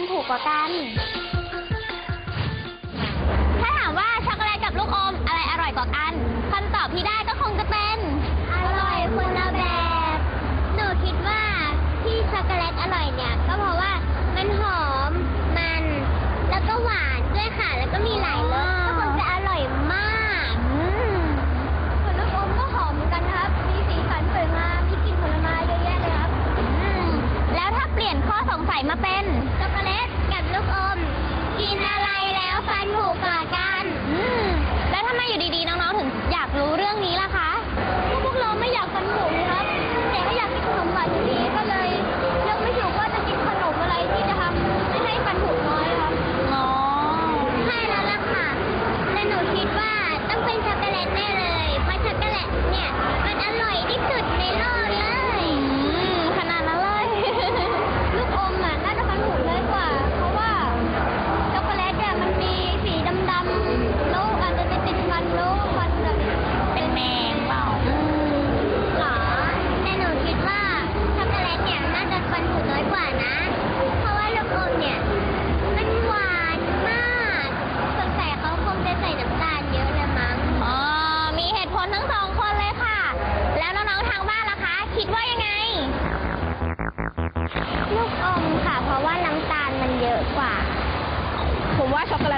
นถูกกว่ากัน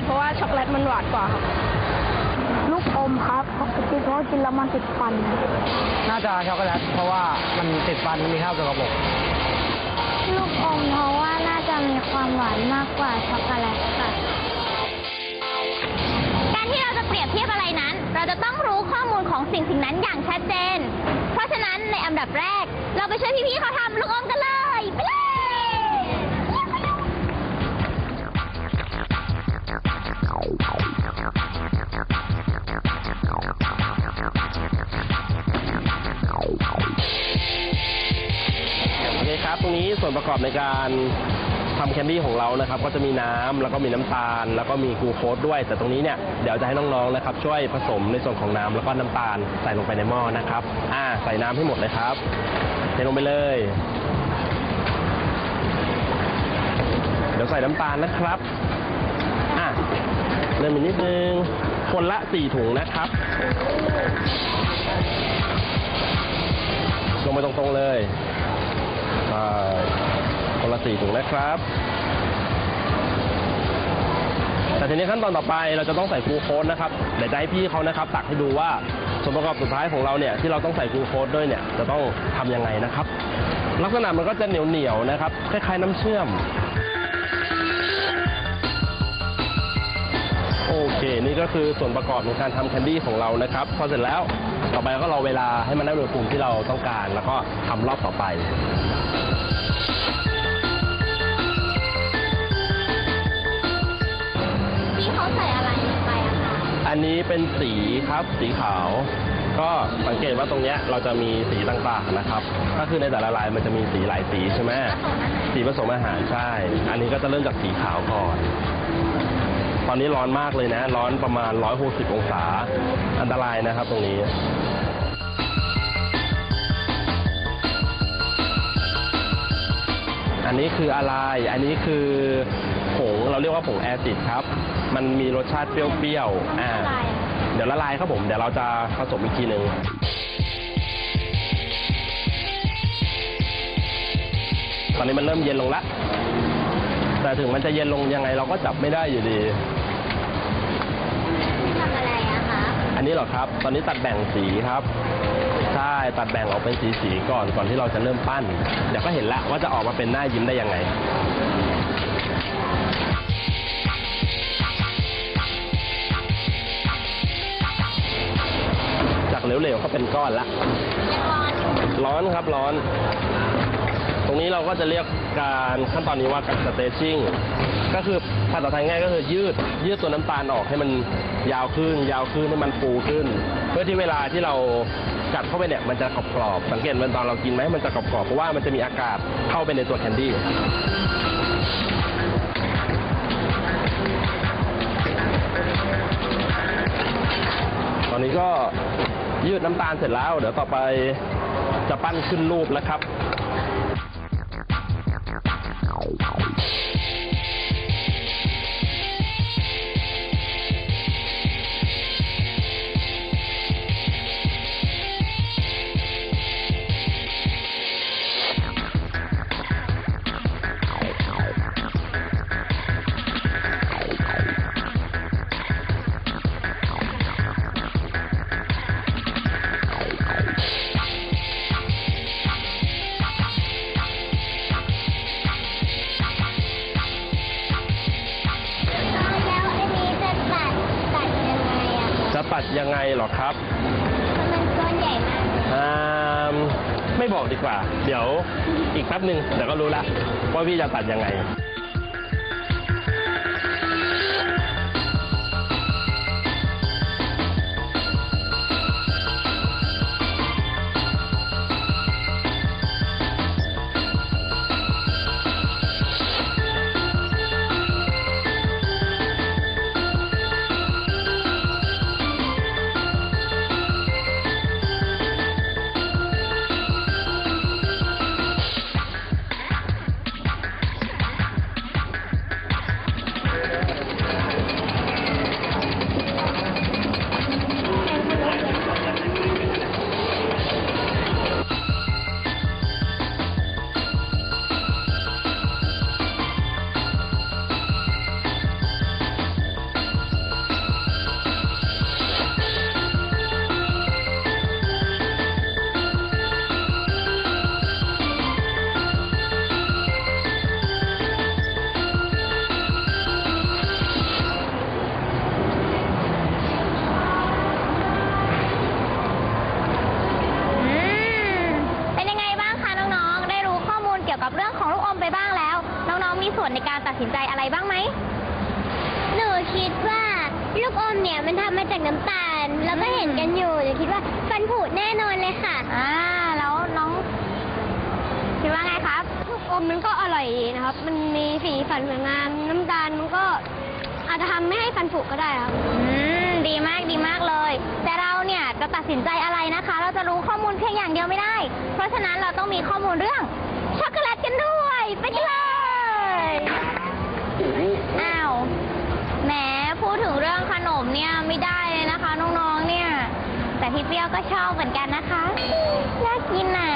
เพราะว่าช็อกโกแลตมันหวานกว่าครับลูกอมครับเพราะกินเพราะว่ากินแล้วมันติดฟัน น่าจะช็อกโกแลตเพราะว่ามันติดฟันมีข้าวสกปรกลูกอมเพราะว่าน่าจะมีความหวานมากกว่าช็อกโกแลตค่ะ การที่เราจะเปรียบเทียบอะไรนั้น เราจะต้องรู้ข้อมูลของสิ่งสิ่งนั้นอย่างชัดเจน เพราะฉะนั้นในอันดับแรก เราไปช่วยพี่ๆเขาทำลูกอมกันเลยไปเลย โอเคครับตรงนี้ส่วนประกอบในการทำแคนดี้ของเรานะครับ ก็จะมีน้ำแล้วก็มีน้ำตาล แล้วก็มีกลูโคสด้วย แต่ตรงนี้เนี่ยเดี๋ยวจะให้น้องๆนะครับ ช่วยผสมในส่วนของน้ำแล้วก็น้ำตาลใส่ลงไปในหม้อนะครับอ่าใส่น้ำให้หมดเลยครับเทลงไปเลย เดี๋ยวใส่น้ำตาลนะครับ เริ่มอีกนิดนึง คนละสี่ถุงนะครับ ลงไปตรงๆเลยใช่คนละสี่ถุงนะครับแต่ทีนี้ขั้นตอนต่อไปเราจะต้องใส่กลูโคสนะครับเดี๋ยวจะให้พี่เขานะครับ ตักให้ดูว่าส่วนประกอบสุดท้ายของเราเนี่ยที่เราต้องใส่กลูโคสด้วยเนี่ยจะต้องทำยังไงนะครับ ลักษณะมันก็จะเหนียวเหนียวๆนะครับคล้ายๆน้ำเชื่อม เคนี่ก็คือส่วนประกอบในการทำแคนดี้ของเรานะครับพอเสร็จแล้วต่อไปก็รอเวลาให้มันได้อุณหภูมิที่เราต้องการ แล้วก็ทำรอบต่อไปพี่เขาใส่อะไรลงไปอะคะอันนี้เป็นสีครับสีขาว ก็สังเกตว่าตรงเนี้ยเราจะมีสีต่างๆนะครับ ก็คือในแต่ละลายมันจะมีสีหลายสีใช่ไหมสีผสมอาหารใช่ อันนี้ก็จะเริ่มจากสีขาวก่อนต อนนี้ร้อนมากเลยนะ ร้อนประมาณ 160 องศา อันตรายนะครับตรงนี้อันนี้คืออะไร อันนี้คือผงเราเรียกว่าผงแอซิดครับ มันมีรสชาติเปรี้ยวๆ อ่าละลายอะเดี๋ยวละลายครับผม เดี๋ยวเราจะผสมอีกทีหนึ่งตอนนี้มันเริ่มเย็นลงละ แต่ถึงมันจะเย็นลงยังไงเราก็จับไม่ได้อยู่ดี นนี้เหรอครับ ตอนนี้ตัดแบ่งสีครับ ใช่ ตัดแบ่งออกเป็นสีสีๆก่อนก่อนที่เราจะเริ่มปั้น เดี๋ยวก็เห็นละว่าจะออกมาเป็นหน้ายิ้มได้ยังไงจากเหลวๆก็เป็นก้อนละ ร้อนอยู่ร้อนครับร้อน ตรงนี้เราก็จะเรียกการขั้นตอนนี้ว่าการสเตชชิ่ง ก็คือภาษาไทยง่ายก็คือยืดยืดตัวน้ำตาลออกให้มันยาวขึ้น ยาวขึ้นให้มันฟูขึ้น เพื่อที่เวลาที่เรากัดเข้าไปเนี่ยมันจะกรอบๆสังเกตมันตอนเรากินไหมมันจะกรอบๆเพราะว่ามันจะมีอากาศเข้าไปในตัวแคนดี้ตอนนี้ก็ยืดน้ำตาลเสร็จแล้ว เดี๋ยวต่อไปจะปั้นขึ้นรูปแล้วครับ ยังไงเหรอครับมันก้อนใหญ่มากอ่าไม่บอกดีกว่า เดี๋ยวอีกแป๊บหนึ่งเดี๋ยวก็รู้ละว่าพี่จะตัดยังไง ดว่าลูกอมเนี่ยมันทำมาจากน้ำตาล แล้วก็เห็นกันอยู่หนูคิดว่าฟันผุแน่นอนเลยค่ะ อ่าแล้วน้องคิดว่าไงครับลูกอมมันก็อร่อยดีนะครับ มันมีสีสันสวยงามน้ำตาลมันก็อาจจะทำไม่ให้ฟันผุก็ได้ครับ อืมดีมากดีมากเลย แต่เราเนี่ยจะตัดสินใจอะไรนะคะ เราจะรู้ข้อมูลเพียงอย่างเดียวไม่ได้ เพราะฉะนั้นเราต้องมีข้อมูลเรื่องช็อกโกแลตกันด้วย ไปกันเลย ไม่ได้เลยนะคะ น้องๆ เนี่ย แต่พี่เปรี้ยวก็ชอบเหมือนกันนะคะ น่ากินอะ